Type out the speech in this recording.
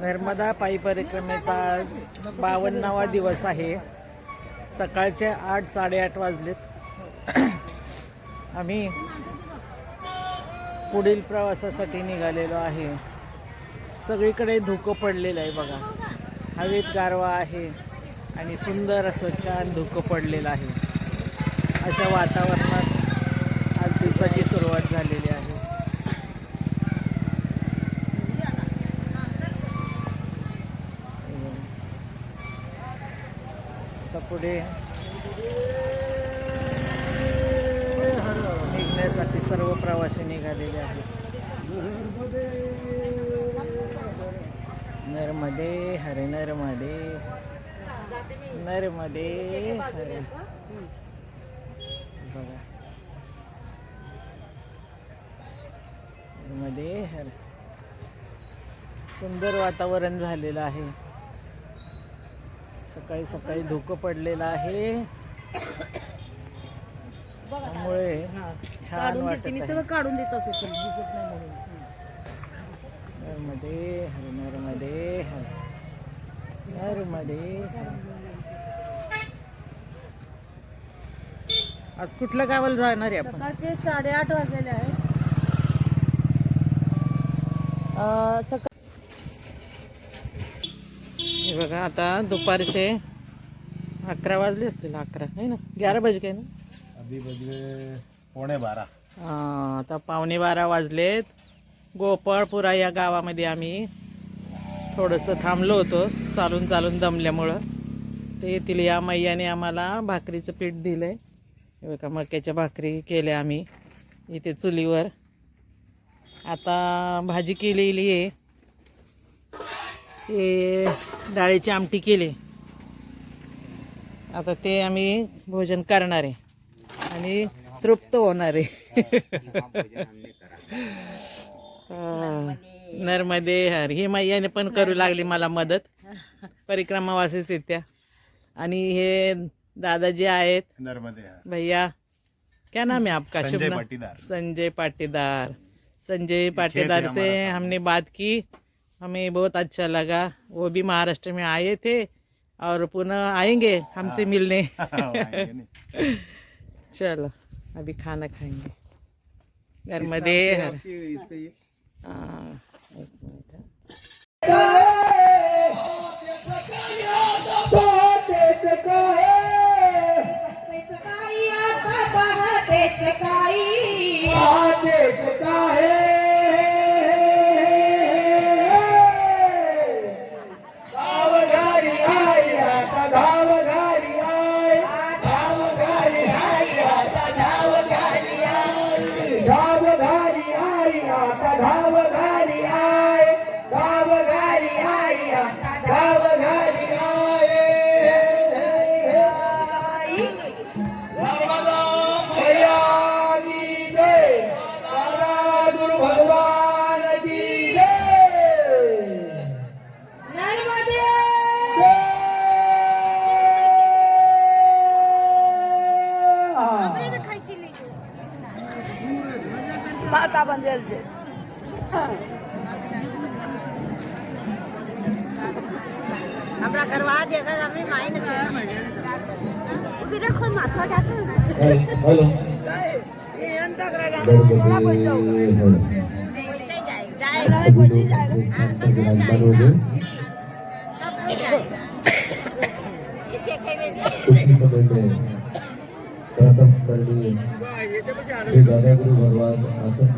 नर्मदा पायी परिक्रमेचा आज बावन्नावा दिवस आहे. सकाळचे आठ साडेआठ वाजलेत. आम्ही पुढील प्रवासासाठी निघालेलो आहे. सगळीकडे धुकं पडलेलं आहे बघा. हवेत गारवा आहे आणि सुंदर असं छान धुकं पडलेलं आहे. अशा वातावरणात आज दिवसाची सुरुवात झालेली आहे आता पुढे. निघण्यासाठी सर्व प्रवासी निघालेले आहेत. नर्मदे हरे नर्मदे. नर्मदे हरे. बघा. नर्मदे हरे. सुंदर वातावरण झालेलं आहे. सकाळी सकाळी धुकं पडलेलं आहे. त्यामुळे छान वाटत आहे. काढून देत असते पण दिसत नाही म्हणून. हर नर्मदे. हर आज कुठल्या गावाला जाणार आहे आपण? सकाळचे साडेआठ वाजलेले आहेत. अं, सकाळ हे बघा आता दुपारचे अकरा वाजले असतील अकरा. आहे ना? ग्यारा बज गए ना? अभी बजे पौने बारा. हा, आता पावणे बारा वाजलेत. गोपाळपुरा या गावामध्ये आम्ही थोडंसं थांबलो होतो चालून चालून दमल्यामुळं. ते येथील या मैयाने आम्हाला भाकरीचं पीठ दिलं आहे हे बघा मक्याच्या भाकरी केल्या आम्ही इथे चुलीवर. आता भाजी केलेली आहे. ते डाळीची आमटी केली. आता ते आम्ही भोजन करणार आहे. आणि तृप्त होणार आहे. हा. नर्मदे हर ही मैयाने पण करू लागली मला मदत. परिक्रमावासीच आहेत त्या. आणि हे दादाजी आहेत. नर्मदे हार भैया क्या नाम है आपका? शुभ संजय नाम? पाटीदार. संजय पाटीदार. संजय पाटीदार से हमने बात की. हमें बहुत अच्छा लगा। वो भी महाराष्ट्र में आए थे और पुनः आएँगे हमसे मिलने। चलो अभी खाना खाएँगे। नर्मदे हर आपकी માતા બંધેલ છે આપણા કરવા દે આપણી માઈને છે માથા હેલો એ અંતક રાગા થોડા પૈસા જાય જાય હા સબ જાય सब समय में प्रथम स्मरणीय श्री दादागुरु भगवान आसन